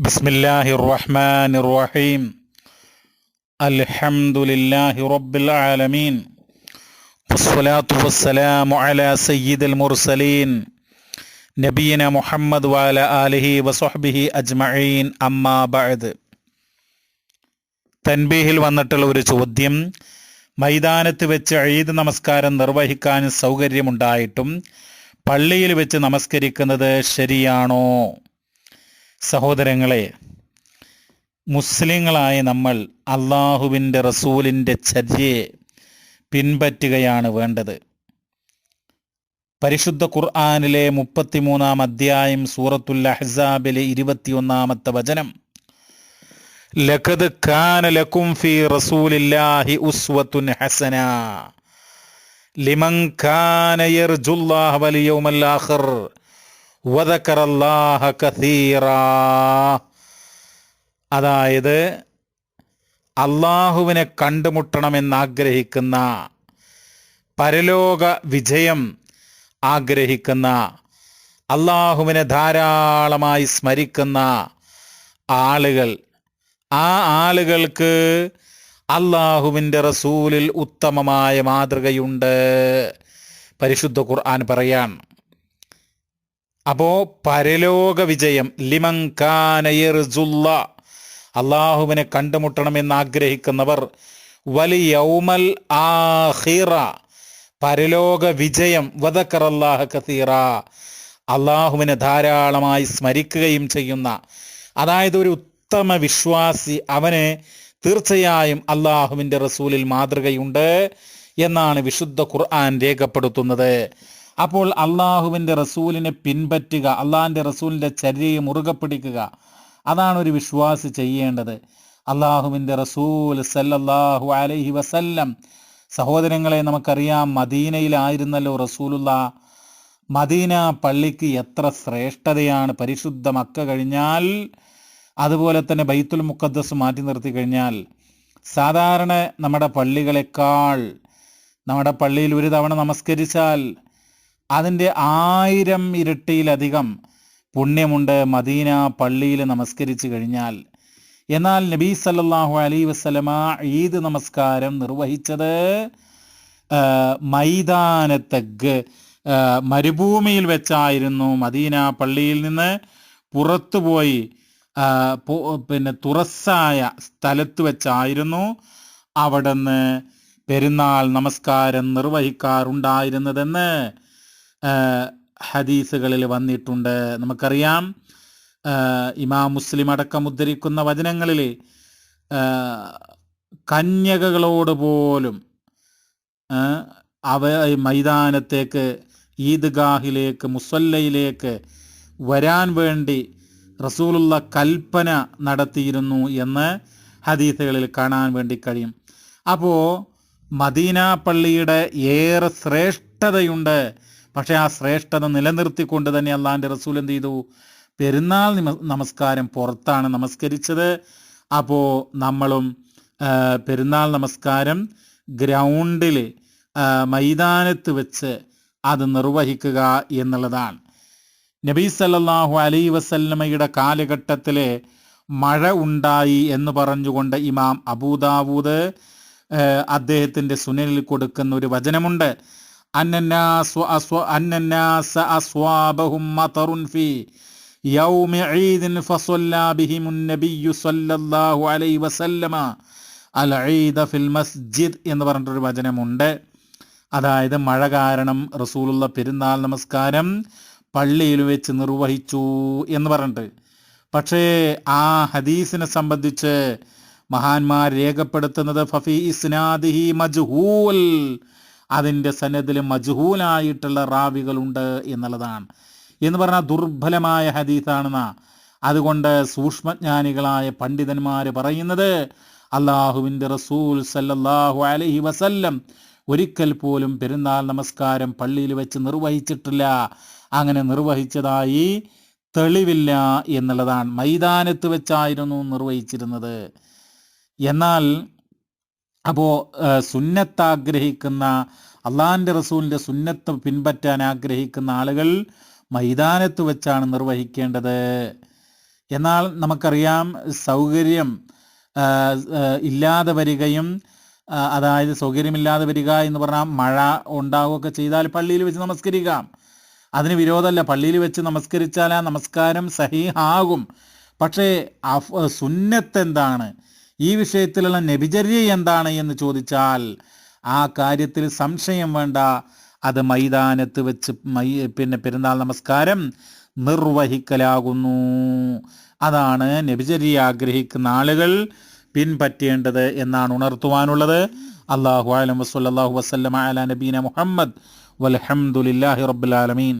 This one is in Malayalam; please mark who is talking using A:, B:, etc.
A: ബിസ്മില്ലാഹി റഹ്മാൻ റഹീം അൽഹംദുലില്ലാഹി റബ്ബിൽ ആലമീൻ. വസ്സലാത്തു വസ്സലാമു അലാ സയ്യിദുൽ മുർസലീൻ. നബീന മുഹമ്മദ് വാല ആലിഹി വസഹ്ബിഹി അജ്മഈൻ. അമ്മാ ബഅദ്. തൻബീഹിൽ വന്നിട്ടുള്ള ഒരു ചോദ്യം മൈതാനത്ത് വെച്ച് ഈദ് നമസ്കാരം നിർവഹിക്കാൻ സൗകര്യമുണ്ടായിട്ടും പള്ളിയിൽ വെച്ച് നമസ്കരിക്കുന്നത് ശരിയാണോ? സഹോദരങ്ങളെ മുസ്ലിങ്ങളായ നമ്മൾ അള്ളാഹുവിന്റെ റസൂലിന്റെ ചര്യയെ പിൻപറ്റുകയാണ് വേണ്ടത്. പരിശുദ്ധ ഖുർആാനിലെ മുപ്പത്തിമൂന്നാം അധ്യായം സൂറത്തുൽ അഹ്സാബിലെ ഇരുപത്തിയൊന്നാമത്തെ വചനം ലഖദ് കാന ലക്കും ഫി റസൂലില്ലാഹി ഉസ്വത്തുൻ ഹസന ലിമൻ കാന യർജുല്ലാഹ വൽ ആഖിർ വദക്കറല്ലാഹ അതായത് അള്ളാഹുവിനെ കണ്ടുമുട്ടണമെന്നാഗ്രഹിക്കുന്ന പരലോക വിജയം ആഗ്രഹിക്കുന്ന അള്ളാഹുവിനെ ധാരാളമായി സ്മരിക്കുന്ന ആളുകൾ. ആ ആളുകൾക്ക് അള്ളാഹുവിന്റെ റസൂലിൽ ഉത്തമമായ മാതൃകയുണ്ട്. പരിശുദ്ധ ഖുർആൻ പറയാൻ അപ്പോ പരലോക വിജയം. ലിമങ്കാനയർജുല്ല അള്ളാഹുവിനെ കണ്ടുമുട്ടണമെന്ന് ആഗ്രഹിക്കുന്നവർ വലിയൗമൽ ആഹിറ പരലോക വിജയം വദക്കറല്ലാഹ കസീറ. അള്ളാഹുവിനെ ധാരാളമായി സ്മരിക്കുകയും ചെയ്യുന്ന അതായത് ഒരു ഉത്തമ വിശ്വാസി അവന് തീർച്ചയായും അള്ളാഹുവിന്റെ റസൂലിൽ മാതൃകയുണ്ട് എന്നാണ് വിശുദ്ധ ഖുർആൻ രേഖപ്പെടുത്തുന്നത്. അപ്പോൾ അള്ളാഹുവിന്റെ റസൂലിനെ പിൻപറ്റുക അള്ളാഹിന്റെ റസൂലിന്റെ ചര്യയെ മുറുകെ പിടിക്കുക. അതാണ് ഒരു വിശ്വാസി ചെയ്യേണ്ടത്. അള്ളാഹുവിന്റെ റസൂൽ സല്ലല്ലാഹു അലൈഹി വസല്ലം സഹോദരങ്ങളെ നമുക്കറിയാം മദീനയിലായിരുന്നല്ലോ റസൂലുള്ള. മദീന പള്ളിക്ക് എത്ര ശ്രേഷ്ഠതയാണ്. പരിശുദ്ധ മക്ക കഴിഞ്ഞാൽ അതുപോലെ തന്നെ ബൈത്തുൽ മുഖദ്ദസ് മാറ്റി നിർത്തി കഴിഞ്ഞാൽ സാധാരണ നമ്മുടെ പള്ളികളെക്കാൾ നമ്മുടെ പള്ളിയിൽ ഒരു തവണ നമസ്കരിച്ചാൽ അതിന്റെ ആയിരം ഇരട്ടിയിലധികം പുണ്യമുണ്ട് മദീന പള്ളിയിൽ നമസ്കരിച്ചു കഴിഞ്ഞാൽ. എന്നാൽ നബീ സല്ലാഹു അലൈ വസ്ലമ ഈദ് നമസ്കാരം നിർവഹിച്ചത് മൈതാനത്തഗ് മരുഭൂമിയിൽ വെച്ചായിരുന്നു. മദീന പള്ളിയിൽ നിന്ന് പുറത്തുപോയി പിന്നെ തുറസ്സായ സ്ഥലത്ത് വെച്ചായിരുന്നു അവിടുന്ന് പെരുന്നാൾ നമസ്കാരം നിർവഹിക്കാറുണ്ടായിരുന്നതെന്ന് ഹദീസുകളിൽ വന്നിട്ടുണ്ട്. നമുക്കറിയാം ഇമാം മുസ്ലിം അടക്കം ഉദ്ധരിക്കുന്ന വചനങ്ങളിൽ കന്യകകളോട് പോലും അവ മൈതാനത്തേക്ക് ഈദ്ഗാഹിലേക്ക് മുസല്ലയിലേക്ക് വരാൻ വേണ്ടി റസൂലുള്ള കൽപ്പന നടത്തിയിരുന്നു എന്ന് ഹദീസുകളിൽ കാണാൻ വേണ്ടി കഴിയും. അപ്പോൾ മദീന പള്ളിയുടെ ഏറെ ശ്രേഷ്ഠതയുണ്ട് പക്ഷെ ആ ശ്രേഷ്ഠത നിലനിർത്തിക്കൊണ്ട് തന്നെ അള്ളാഹിന്റെ റസൂൽ എന്ത് ചെയ്തു? പെരുന്നാൾ നമസ്കാരം പുറത്താണ് നമസ്കരിച്ചത്. അപ്പോൾ നമ്മളും പെരുന്നാൾ നമസ്കാരം ഗ്രൗണ്ടിൽ മൈതാനത്ത് വെച്ച് അത് നിർവഹിക്കുക എന്നുള്ളതാണ്. നബീ സല്ലാഹു അലൈ വസല്ലമയുടെ കാലഘട്ടത്തിലെ മഴ ഉണ്ടായി എന്ന് പറഞ്ഞുകൊണ്ട് ഇമാം അബൂദാവൂദ് അദ്ദേഹത്തിന്റെ സുനലിൽ കൊടുക്കുന്ന ഒരു വചനമുണ്ട്. യൗമ عيد فصلى بهم النبي സല്ലല്ലാഹു അലൈഹി വസല്ലമ. അൽ العيد ഫിൽ മസ്ജിദ് എന്ന് പറഞ്ഞിട്ടൊരു വചനമുണ്ട്. അതായത് മഴ കാരണം റസൂലുള്ള പെരുന്നാൾ നമസ്കാരം പള്ളിയിൽ വെച്ച് നിർവഹിച്ചു എന്ന് പറഞ്ഞിട്ട്. പക്ഷേ ആ ഹദീസിനെ സംബന്ധിച്ച് മഹാന്മാർ രേഖപ്പെടുത്തുന്നത് ഫഫി ഇസ്നാദിഹി മജ്ഹൂൽ അതിന്റെ സന്നദ്ധത്തിൽ മജ്ഹൂലായിട്ടുള്ള റാവികളുണ്ട് എന്നുള്ളതാണ്. എന്ന് പറഞ്ഞാൽ ദുർബലമായ ഹദീസാണെന്ന. അതുകൊണ്ട് സൂക്ഷ്മജ്ഞാനികളായ പണ്ഡിതന്മാർ പറയുന്നത് അള്ളാഹുവിന്റെ റസൂൽ സല്ലല്ലാഹു അലഹി വസല്ലം ഒരിക്കൽ പോലും പെരുന്നാൾ നമസ്കാരം പള്ളിയിൽ വെച്ച് നിർവഹിച്ചിട്ടില്ല. അങ്ങനെ നിർവഹിച്ചതായി തെളിവില്ല എന്നുള്ളതാണ്. മൈതാനത്ത് വെച്ചായിരുന്നു നിർവഹിച്ചിരുന്നത്. എന്നാൽ അപ്പോൾ സുന്നത്ത് ആഗ്രഹിക്കുന്ന അള്ളാഹിന്റെ റസൂലിന്റെ സുന്നത്ത് പിൻപറ്റാൻ ആഗ്രഹിക്കുന്ന ആളുകൾ മൈതാനത്ത് വെച്ചാണ് നിർവഹിക്കേണ്ടത്. എന്നാൽ നമുക്കറിയാം സൗകര്യം ഇല്ലാതെ വരികയും അതായത് സൗകര്യമില്ലാതെ വരിക എന്ന് പറഞ്ഞാൽ മഴ ഉണ്ടാവുകയൊക്കെ ചെയ്താൽ പള്ളിയിൽ വെച്ച് നമസ്കരിക്കാം. അതിന് വിരോധമല്ല പള്ളിയിൽ വെച്ച് നമസ്കരിച്ചാൽ ആ നമസ്കാരം സഹിഹാകും. പക്ഷേ സുന്നത്ത് എന്താണ്? ഈ വിഷയത്തിലുള്ള നബിചര്യ എന്താണ് എന്ന് ചോദിച്ചാൽ ആ കാര്യത്തിൽ സംശയം വേണ്ട. അത് മൈതാനത്ത് വെച്ച് മൈ പിന്നെ പെരുന്നാൾ നമസ്കാരം നിർവഹിക്കലാകുന്നു. അതാണ് നബിചര്യ ആഗ്രഹിക്കുന്ന ആളുകൾ പിൻപറ്റേണ്ടത് എന്നാണ് ഉണർത്തുവാനുള്ളത്. അള്ളാഹു അലം വസ്ലാഹു വസ്ലം അല നബീന മുഹമ്മദ്. വലഹമുല്ലാഹി റബ്ബുലാലമീൻ